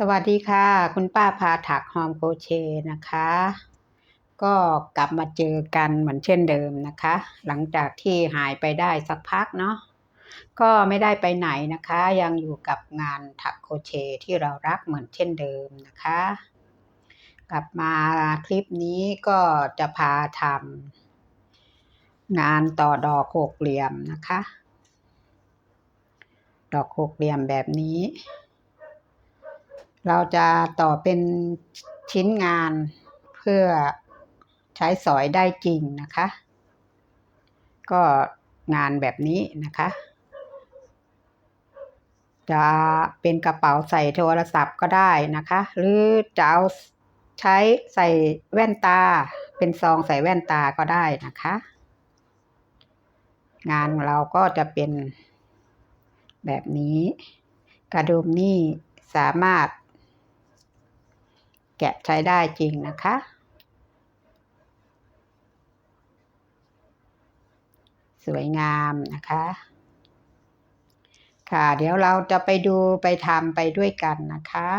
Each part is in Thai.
สวัสดีค่ะ คุณป้าพาถักฮอมโคเชนะคะ ก็กลับมาเจอกันเหมือนเช่นเดิมนะคะ หลังจากที่หายไปได้สักพักเนาะก็ไม่ได้ไปไหนนะคะ ยังอยู่กับงานถักโคเชที่เรารักเหมือนเช่นเดิมนะคะ กลับมาคลิปนี้ก็จะพาทำงานต่อดอกหกเหลี่ยมนะคะ ดอกหกเหลี่ยมแบบนี้ เราจะต่อเป็นชิ้นงานเพื่อใช้สอยได้จริงนะคะ ก็งานแบบนี้นะคะ จะเป็นกระเป๋าใส่โทรศัพท์ก็ได้นะคะ หรือจะเอาใช้ใส่แว่นตา เป็นซองใส่แว่นตาก็ได้นะคะ งานเราก็จะเป็นแบบนี้ กระดุมนี่สามารถ แกะใช้ได้จริงนะคะ สวยงามนะคะ ค่ะ เดี๋ยวเราจะไปดูไปทำไปด้วยกันนะคะ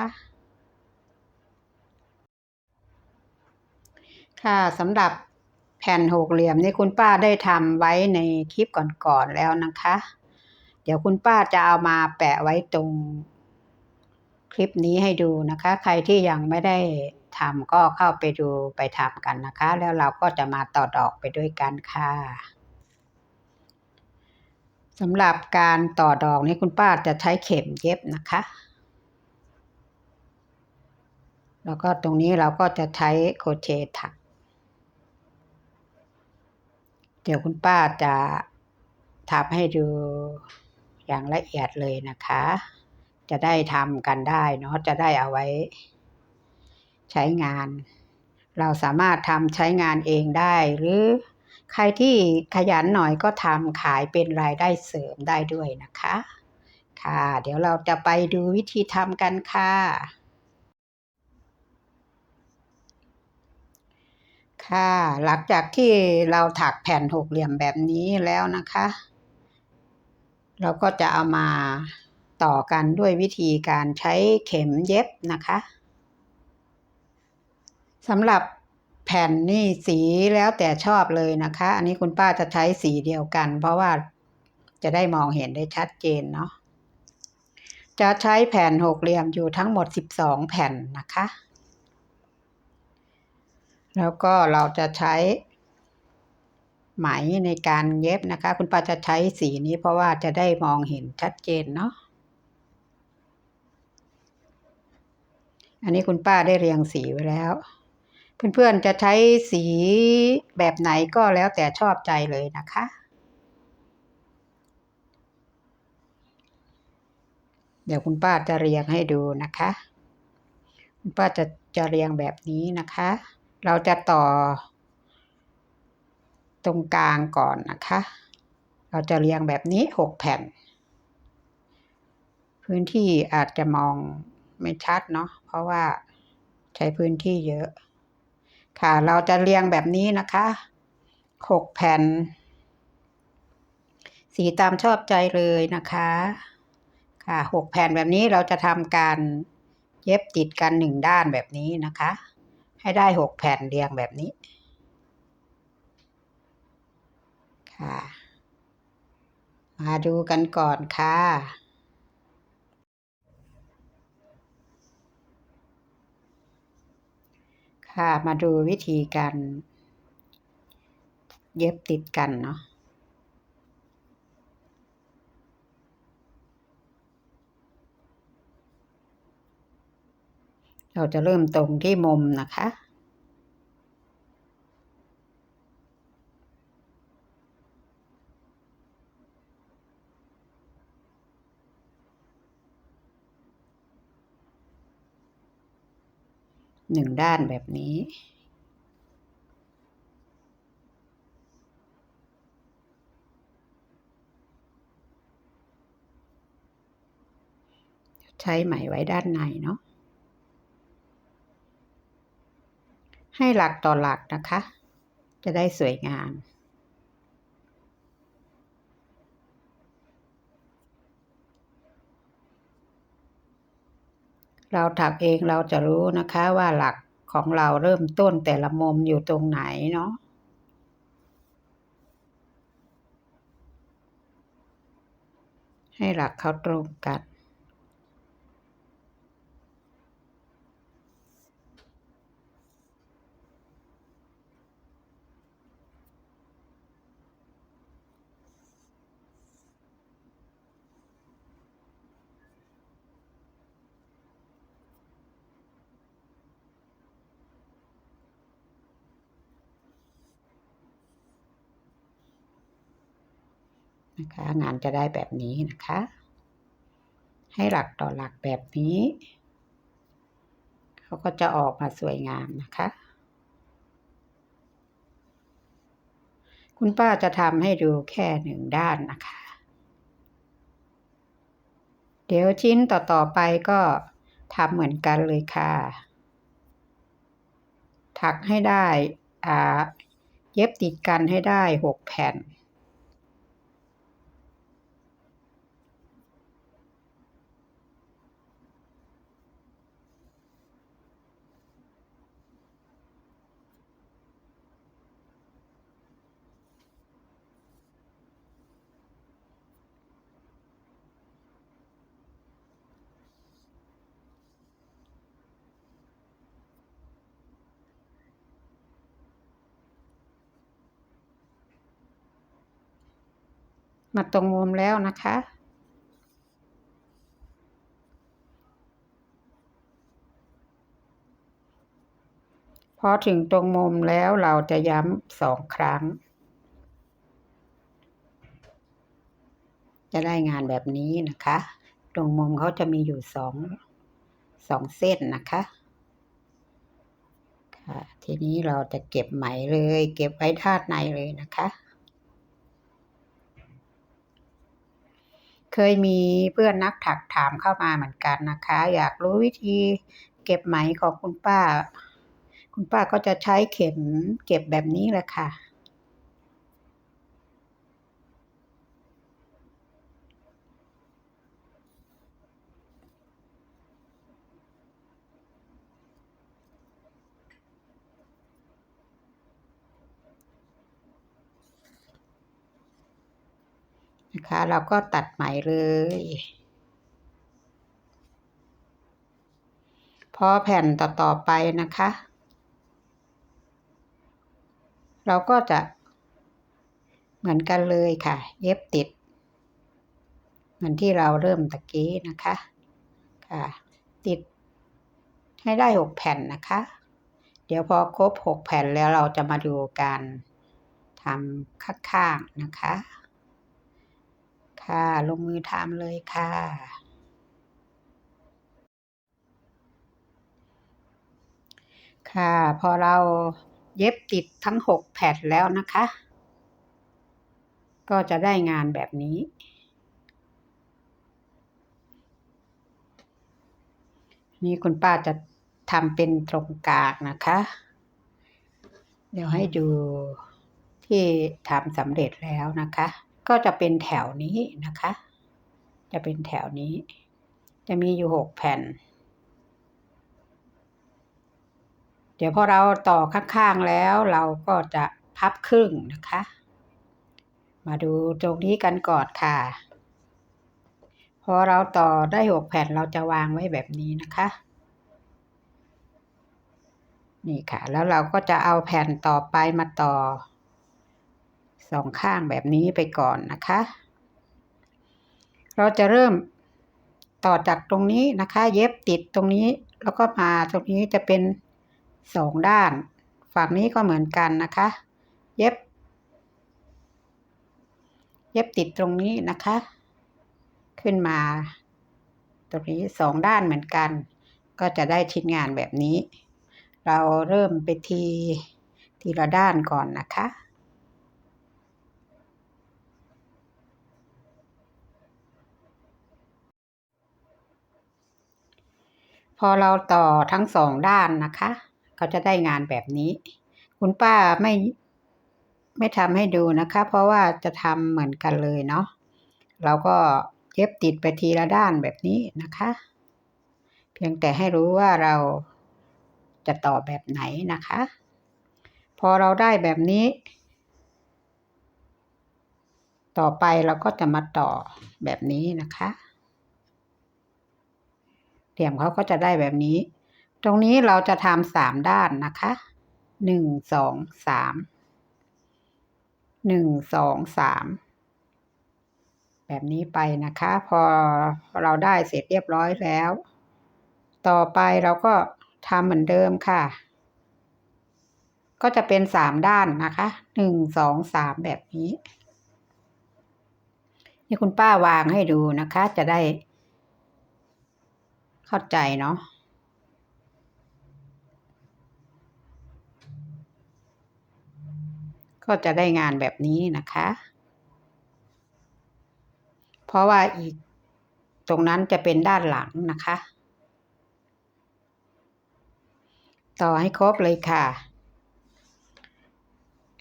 ค่ะสำหรับแผ่นหกเหลี่ยมนี่คุณป้าได้ทำไว้ในคลิปก่อนๆแล้วนะคะ เดี๋ยวคุณป้าจะเอามาแปะไว้ตรง คลิปนี้ให้ดูนะคะ ใครที่ยังไม่ได้ทำก็เข้าไปดูไปทำกันนะคะ แล้วเราก็จะมาต่อดอกไปด้วยกันค่ะสำหรับการต่อดอกนี้คุณป้าจะใช้เข็มเย็บนะคะ แล้วก็ตรงนี้เราก็จะใช้โคเชตถัก เดี๋ยวคุณป้าจะทำให้ดูอย่างละเอียดเลยนะคะ จะได้ทำกันได้เนาะจะได้เอาไว้ ใช้งาน เราสามารถทำใช้งานเองได้ หรือใครที่ขยันหน่อยก็ทำขายเป็นรายได้เสริมได้ด้วยนะคะ ค่ะ เดี๋ยวเราจะไปดูวิธีทำกันค่ะค่ะ หลังจากที่เราถักแผ่นหกเหลี่ยมแบบนี้แล้วนะคะ เราก็จะเอามา ต่อกันด้วยวิธีการใช้เข็มเย็บนะคะสำหรับแผ่นนี่สีแล้วแต่ชอบเลยนะคะ อันนี้คุณป้าจะใช้สีเดียวกัน เพราะว่าจะได้มองเห็นได้ชัดเจนเนาะจะใช้แผ่นหกเหลี่ยมอยู่ทั้งหมดสิบสองแผ่นนะคะ แล้วก็เราจะใช้ไหมในการเย็บนะคะ คุณป้าจะใช้สีนี้เพราะว่าจะได้มองเห็นชัดเจนเนาะ อันนี้คุณป้าได้เรียงสีไว้แล้ว เพื่อนๆจะใช้สีแบบไหนก็แล้วแต่ชอบใจเลยนะคะ เดี๋ยวคุณป้าจะเรียงให้ดูนะคะ คุณป้าจะจะเรียงแบบนี้นะคะ เราจะต่อ ตรงกลางก่อนนะคะ เราจะเรียงแบบนี้หกแผ่น พื้นที่อาจจะมองไม่ชัดเนาะ เพราะว่าใช้พื้นที่เยอะ ค่ะ เราจะเรียงแบบนี้นะคะหกแผ่น สีตามชอบใจเลยนะคะ ค่ะหกแผ่นแบบนี้เราจะทำการเย็บติดกันหนึ่งด้านแบบนี้นะคะ ให้ได้หกแผ่นเรียงแบบนี้ ค่ะ มาดูกันก่อนค่ะ ค่ะมาดูวิธีการเย็บติดกันเนาะเราจะเริ่มตรงที่มุมนะคะ หนึ่งด้านแบบนี้ ใช้ไหมไว้ด้านในเนาะให้หลักต่อหลักนะคะ จะได้สวยงาม เราถักเองเราจะรู้นะคะว่าหลักของเราเริ่มต้นแต่ละมุมอยู่ตรงไหนเนาะให้หลักเขาตรงกัน นะคะ งานจะได้แบบนี้นะคะ ให้หลักต่อหลักแบบนี้ เขาก็จะออกมาสวยงามนะคะ คุณป้าจะทำให้ดูแค่หนึ่งด้านนะคะ เดี๋ยวชิ้นต่อๆไปก็ทำเหมือนกันเลยค่ะ ถักให้ได้อ่าเย็บติดกันให้ได้หกแผ่น มาตรงมุมแล้วนะคะ พอถึงตรงมุมแล้วเราจะย้ำสองครั้ง จะได้งานแบบนี้นะคะ ตรงมุมเขาจะมีอยู่สองสองเส้นนะคะค่ะทีนี้เราจะเก็บไหมเลย เก็บไว้ทาดในเลยนะคะ เคยมีเพื่อนนักถักถามเข้ามาเหมือนกันนะคะ อยากรู้วิธีเก็บไหมของคุณป้า คุณป้าก็จะใช้เข็มเก็บแบบนี้แหละค่ะ นะคะ เราก็ตัดไหมเลย พอแผ่นต่อๆไปนะคะ เราก็จะเหมือนกันเลยค่ะ เย็บติด เหมือนที่เราเริ่มตะกี้นะคะค่ะ ติดให้ได้หกแผ่นนะคะ เดี๋ยวพอครบหกแผ่นแล้วเราจะมาดูการทำข้างๆนะคะ ค่ะ ลงมือทำเลยค่ะ ค่ะ พอเราเย็บติดทั้งหกแผ่นแล้วนะคะ ก็จะได้งานแบบนี้ นี่คุณป้าจะทำเป็นตรงกลางนะคะ เดี๋ยวให้ดูที่ทำสำเร็จแล้วนะคะ ก็จะเป็นแถวนี้นะคะ จะเป็นแถวนี้ จะมีอยู่หกแผ่น เดี๋ยวพอเราต่อข้างๆแล้วเราก็จะพับครึ่งนะคะ มาดูตรงนี้กันก่อนค่ะ พอเราต่อได้หกแผ่นเราจะวางไว้แบบนี้นะคะนี่ค่ะ แล้วเราก็จะเอาแผ่นต่อไปมาต่อ สองข้างแบบนี้ไปก่อนนะคะ เราจะเริ่มต่อจากตรงนี้นะคะ เย็บติดตรงนี้แล้วก็มาตรงนี้จะเป็นสองด้าน ฝั่งนี้ก็เหมือนกันนะคะ เย็บ เย็บติดตรงนี้นะคะ ขึ้นมา ตรงนี้สองด้านเหมือนกัน ก็จะได้ชิ้นงานแบบนี้ เราเริ่มไปทีทีละด้านก่อนนะคะ พอเราต่อทั้งสองด้านนะคะก็จะได้งานแบบนี้ คุณป้าไม่ไม่ทำให้ดูนะคะ เพราะว่าจะทำเหมือนกันเลยเนาะเราก็เย็บติดไปทีละด้านแบบนี้นะคะ เพียงแต่ให้รู้ว่าเราจะต่อแบบไหนนะคะ พอเราได้แบบนี้ ต่อไปเราก็จะมาต่อแบบนี้นะคะ ลี่ยมเขาก็จะได้แบบนี้ ตรงนี้เราจะทำสามด้านนะคะหนึ่งสองสามหนึ่งสองสามแบบนี้ไปนะคะ พอเราได้เสร็จเรียบร้อยแล้ว ต่อไปเราก็ทำเหมือนเดิมค่ะ ก็จะเป็นสามด้านนะคะหนึ่งสองสามแบบนี้ นี่คุณป้าวางให้ดูนะคะ จะได้ เข้าใจเนาะก็จะได้งานแบบนี้นะคะ เพราะว่าอีกตรงนั้นจะเป็นด้านหลังนะคะ ต่อให้ครบเลยค่ะ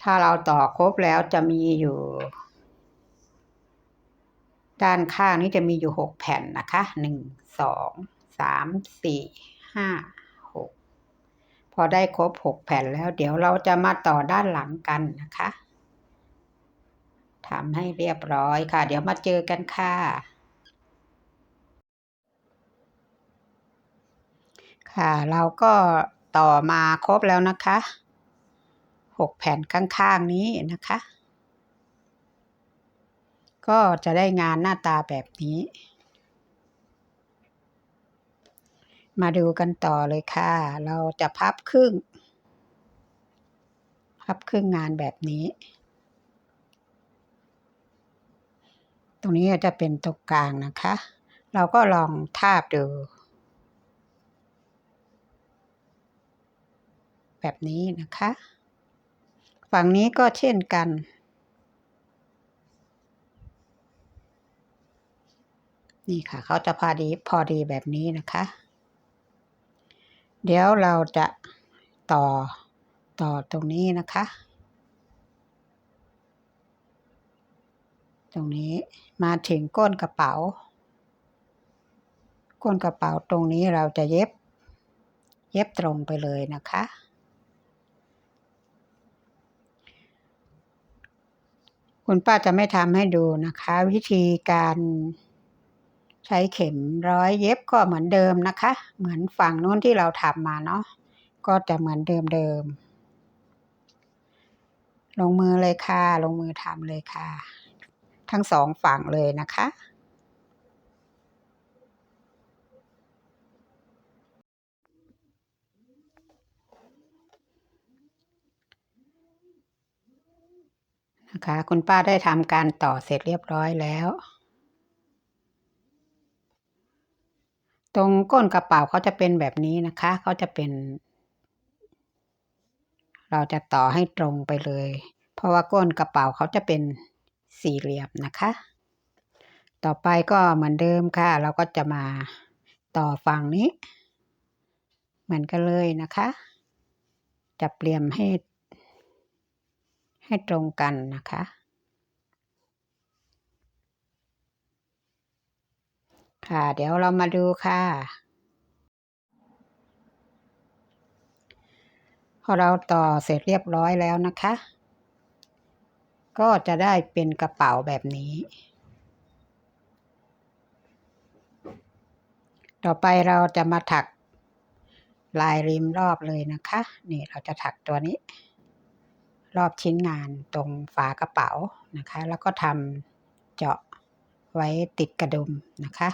ถ้าเราต่อครบแล้วจะมีอยู่ ด้านข้างนี้จะมีอยู่หกแผ่นนะคะหนึ่งสอง สามสี่ห้าหกพอได้ครบหกแผ่นแล้ว เดี๋ยวเราจะมาต่อด้านหลังกันนะคะทำให้เรียบร้อยค่ะ เดี๋ยวมาเจอกันค่ะ ค่ะ เราก็ต่อมาครบแล้วนะคะหกแผ่นข้างๆนี้นะคะ ก็จะได้งานหน้าตาแบบนี้ มาดูกันต่อเลยค่ะ เราจะพับครึ่ง พับครึ่งงานแบบนี้ ตรงนี้จะเป็นตรงกลางนะคะ เราก็ลองทาบดู แบบนี้นะคะ ฝั่งนี้ก็เช่นกันนี่ค่ะ เขาจะพอดีพอดีแบบนี้นะคะ เดี๋ยวเราจะต่อต่อตรงนี้นะคะ ตรงนี้มาถึงก้นกระเป๋า ก้นกระเป๋าตรงนี้เราจะเย็บ เย็บตรงไปเลยนะคะ คุณป้าจะไม่ทำให้ดูนะคะ วิธีการ ใช้เข็มร้อยเย็บก็เหมือนเดิมนะคะ เหมือนฝั่งนู้นที่เราทำมาเนาะก็จะเหมือนเดิมเดิมลงมือเลยค่ะ ลงมือทำเลยค่ะ ทั้งสองฝั่งเลยนะคะนะคะคุณป้าได้ทำการต่อเสร็จเรียบร้อยแล้ว ตรงก้นกระเป๋าเขาจะเป็นแบบนี้นะคะเขาจะเป็น เราจะต่อให้ตรงไปเลย เพราะว่าก้นกระเป๋าเขาจะเป็นสี่เหลี่ยมนะคะ ต่อไปก็เหมือนเดิมค่ะ เราก็จะมาต่อฝั่งนี้ เหมือนกันเลยนะคะจะเปลี่ยมให้ให้ตรงกันนะคะ ค่ะ เดี๋ยวเรามาดูค่ะ พอเราต่อเสร็จเรียบร้อยแล้วนะคะ ก็จะได้เป็นกระเป๋าแบบนี้ ต่อไปเราจะมาถักลายริมรอบเลยนะคะ นี่เราจะถักตัวนี้ รอบชิ้นงานตรงฝากระเป๋านะคะ แล้วก็ทำเจาะไว้ติดกระดุมนะคะ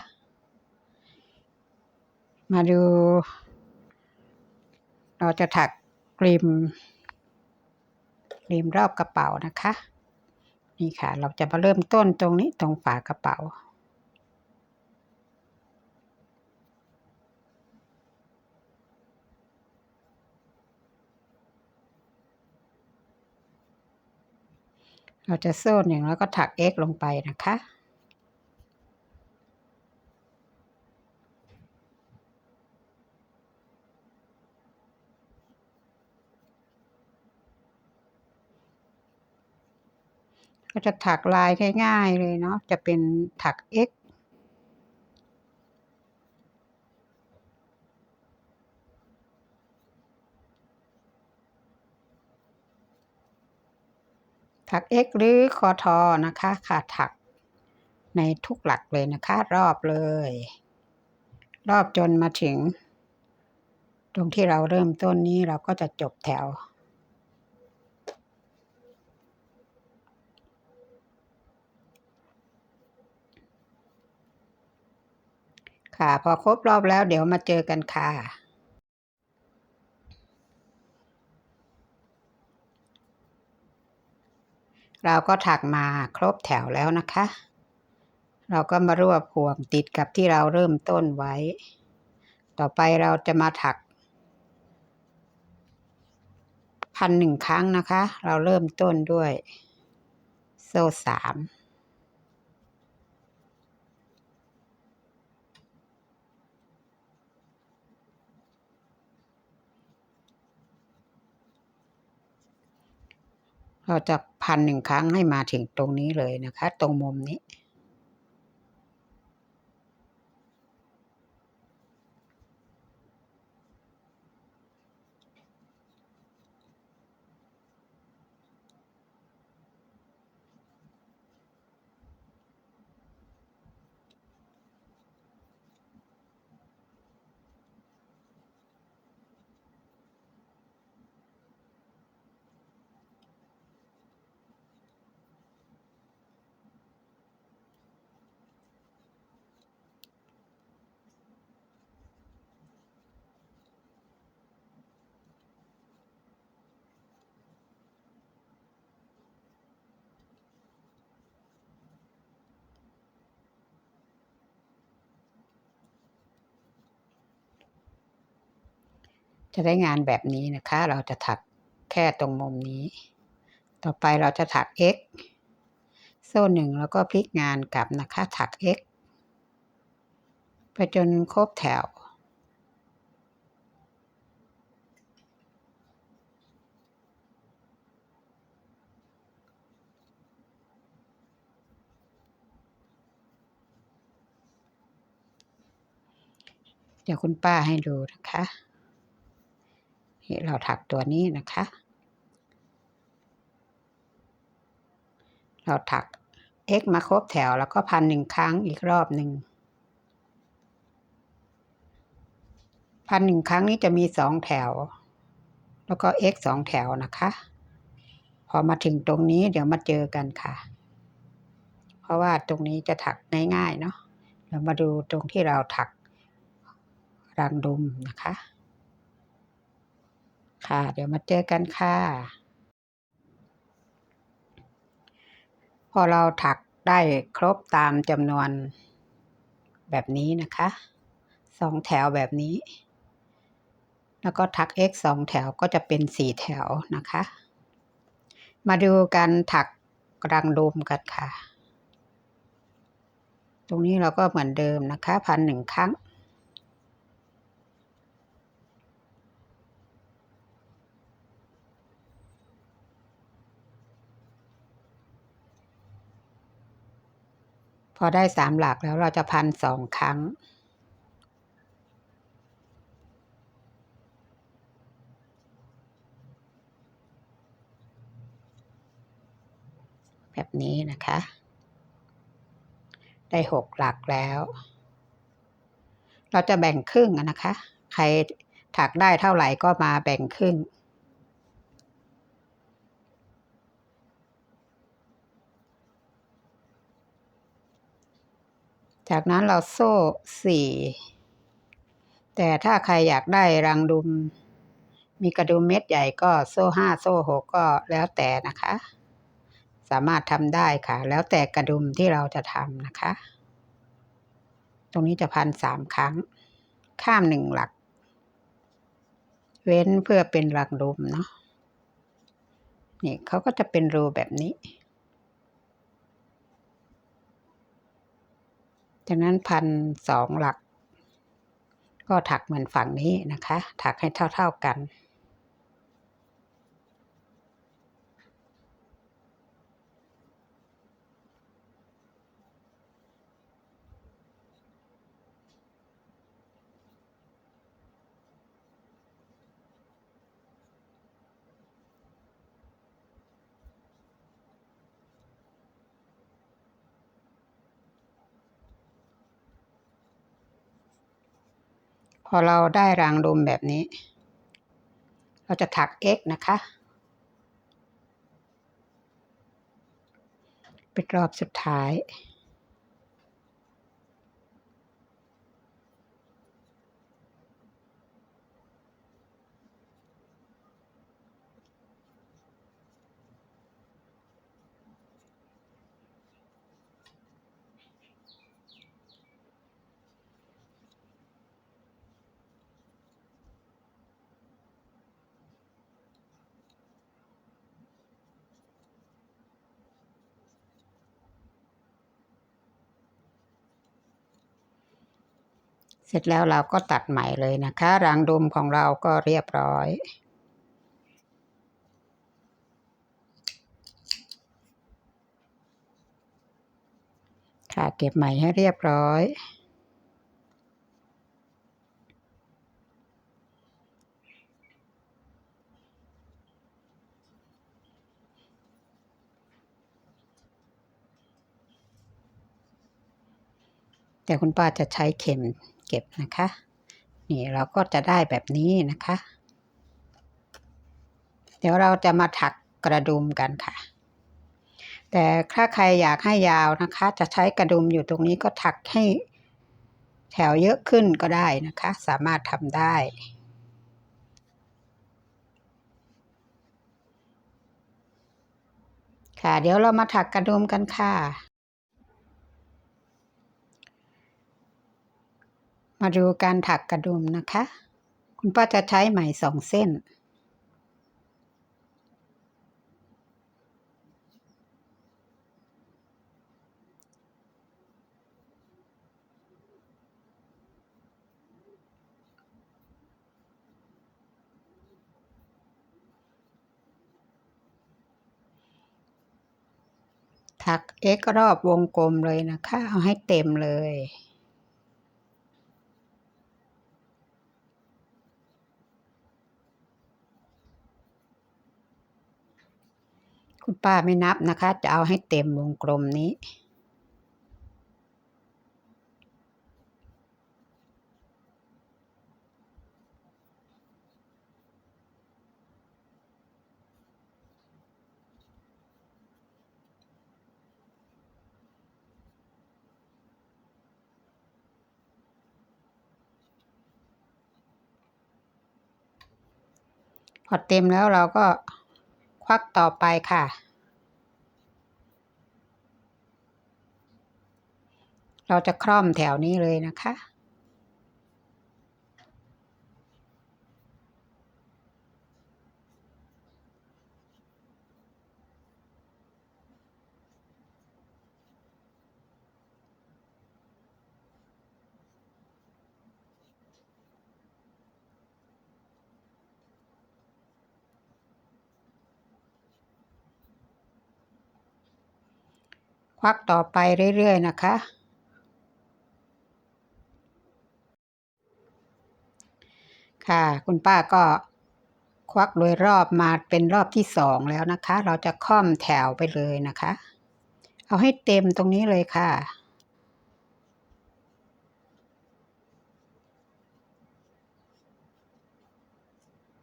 มาดู เราจะถักริมริมรอบกระเป๋านะคะ นี่ค่ะ เราจะมาเริ่มต้นตรงนี้ตรงฝากระเป๋า เราจะโซ่หนึ่งแล้วก็ถัก x ลงไปนะคะ ก็จะถักลายง่ายๆเลยเนาะจะเป็นถัก X ถัก X หรือคอทอนะคะค่ะถักในทุกหลักเลยนะคะ รอบเลย รอบจนมาถึง ตรงที่เราเริ่มต้นนี้เราก็จะจบแถว ค่ะ พอครบรอบแล้วเดี๋ยวมาเจอกันค่ะ เราก็ถักมาครบแถวแล้วนะคะ เราก็มารวบห่วงติดกับที่เราเริ่มต้นไว้ ต่อไปเราจะมาถักพันหนึ่งครั้งนะคะ เราเริ่มต้นด้วยโซ่สาม เราจะพันหนึ่งครั้งให้มาถึงตรงนี้เลยนะคะ ตรงมุมนี้ จะได้งานแบบนี้นะคะ เราจะถักแค่ตรงมุมนี้ ต่อไปเราจะถัก x โซ่หนึ่งแล้วก็พลิกงานกลับนะคะ ถัก x ไปจนครบแถว เดี๋ยวคุณป้าให้ดูนะคะ นี่เราถักตัวนี้นะคะ เราถัก x มาครบแถวแล้วก็พันหนึ่งครั้งอีกรอบหนึ่งพันหนึ่งครั้งนี้จะมีสองแถว แล้วก็ x สองแถวนะคะ พอมาถึงตรงนี้เดี๋ยวมาเจอกันค่ะ เพราะว่าตรงนี้จะถักง่ายๆเนาะเรามาดูตรงที่เราถักรังดุมนะคะ ค่ะ เดี๋ยวมาเจอกันค่ะ พอเราถักได้ครบตามจำนวนแบบนี้นะคะสองแถวแบบนี้ แล้วก็ถัก x สองแถวก็จะเป็นสี่แถวนะคะ มาดูการถักรังโดมกันค่ะ ตรงนี้เราก็เหมือนเดิมนะคะ พันหนึ่งครั้ง พ อได้สามหลักแล้วเราจะพันสองครั้ง แบบนี้นะคะ ได้หกหลักแล้ว เราจะแบ่งครึ่งนะคะ ใครถักได้เท่าไหร่ก็มาแบ่งครึ่ง จากนั้นเราโซ่สี่แต่ถ้าใครอยากได้รังดุม มีกระดุมเม็ดใหญ่ก็โซ่ห้าโซ่หกก็แล้วแต่นะคะ สามารถทำได้ค่ะ แล้วแต่กระดุมที่เราจะทำนะคะ ตรงนี้จะพันสามครั้ง ข้ามหนึ่งหลัก เว้นเพื่อเป็นรังดุมเนาะนี่เขาก็จะเป็นรูแบบนี้ จากนั้นพันสองหลัก ก็ถักเหมือนฝั่งนี้นะคะ ถักให้เท่า ๆกัน พอเราได้รางลมแบบนี้ เราจะถัก x นะคะ เป็นรอบสุดท้าย เสร็จแล้วเราก็ตัดใหม่เลยนะคะ รางดุมของเราก็เรียบร้อย ค่ะเก็บใหม่ให้เรียบร้อยแต่คุณป้าจะใช้เข็ม เก็บนะคะ นี่เราก็จะได้แบบนี้นะคะ เดี๋ยวเราจะมาถักกระดุมกันค่ะ แต่ถ้าใครอยากให้ยาวนะคะ จะใช้กระดุมอยู่ตรงนี้ก็ถักให้แถวเยอะขึ้นก็ได้นะคะ สามารถทำได้ค่ะเดี๋ยวเรามาถักกระดุมกันค่ะ มาดูการถักกระดุมนะคะ คุณป้าจะใช้ไหมสองเส้น ถัก x รอบวงกลมเลยนะคะ เอาให้เต็มเลย คุณป้าไม่นับนะคะ จะเอาให้เต็มวงกลมนี้ พอเต็มแล้วเราก็ ควักต่อไปค่ะ เราจะคล่อมแถวนี้เลยนะคะ ควักต่อไปเรื่อยๆนะคะ ค่ะ คุณป้าก็ควักโดยรอบมาเป็นรอบที่สองแล้วนะคะ เราจะค่อมแถวไปเลยนะคะ เอาให้เต็มตรงนี้เลยค่ะ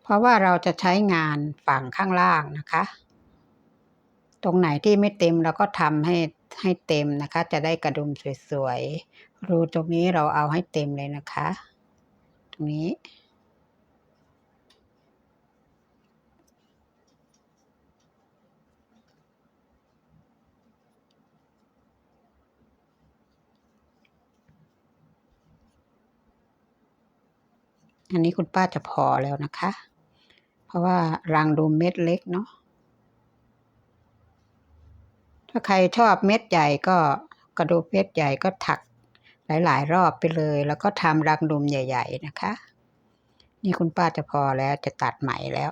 เพราะว่าเราจะใช้งานฝั่งข้างล่างนะคะ ตรงไหนที่ไม่เต็มเราก็ทำให้ ให้เต็มนะคะ จะได้กระดุมสวยๆ รูตรงนี้เราเอาให้เต็มเลยนะคะ ตรงนี้ อันนี้คุณป้าจะพอแล้วนะคะ เพราะว่ารังดูเม็ดเล็กเนาะ ถ้าใครชอบเม็ดใหญ่ก็กระดูกเม็ดใหญ่ก็ถักหลาย ๆ รอบไปเลย แล้วก็ทำรังดุมใหญ่ ๆ นะคะ นี่คุณป้าจะพอแล้วจะตัดใหม่แล้ว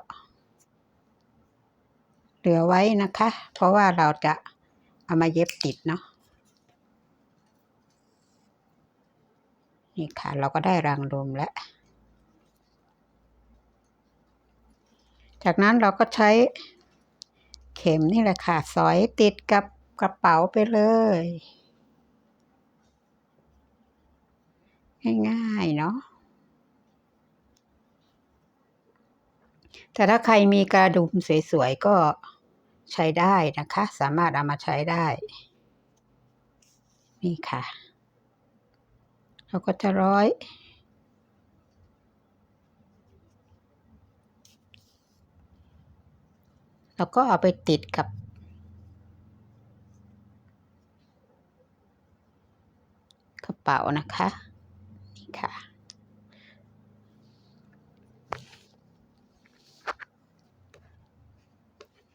เหลือไว้นะคะ เพราะว่าเราจะเอามาเย็บติดเนาะนี่ค่ะ เราก็ได้รังดุมแล้วจากนั้นเราก็ใช้ เข็มนี่แหละค่ะ สอยติดกับกระเป๋าไปเลย ง่ายๆเนาะแต่ถ้าใครมีกระดุมสวยๆก็ใช้ได้นะคะ สามารถเอามาใช้ได้ นี่ค่ะ เราก็จะร้อย แล้วก็เอาไปติดกับ กระเป๋านะคะนี่ค่ะ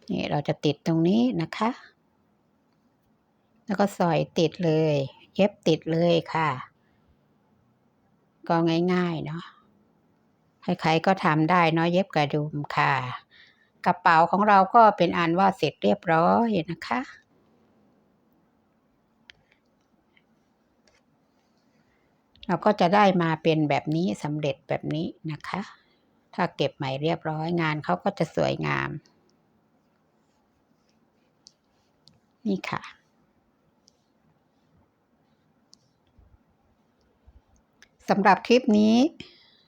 นี่เราจะติดตรงนี้นะคะ แล้วก็สอยติดเลย เย็บติดเลยค่ะ ก็ง่ายๆเนาะใครๆก็ทำได้เนาะเย็บกระดุมค่ะ กระเป๋าของเราก็เป็นอันว่าเสร็จเรียบร้อยนะคะ เราก็จะได้มาเป็นแบบนี้สำเร็จแบบนี้นะคะ ถ้าเก็บใหม่เรียบร้อยงานเขาก็จะสวยงาม นี่ค่ะสำหรับคลิปนี้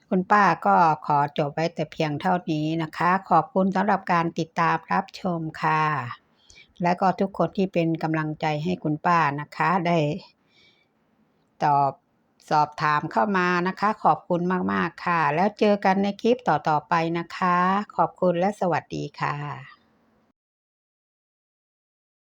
คุณป้าก็ขอจบไว้แต่เพียงเท่านี้นะคะ ขอบคุณสำหรับการติดตามรับชมค่ะ และก็ทุกคนที่เป็นกำลังใจให้คุณป้านะคะ ได้ ตอบสอบถามเข้ามานะคะ ขอบคุณมาก ๆ ค่ะ แล้วเจอกันในคลิปต่อ ๆ ไปนะคะ ขอบคุณและสวัสดีค่ะ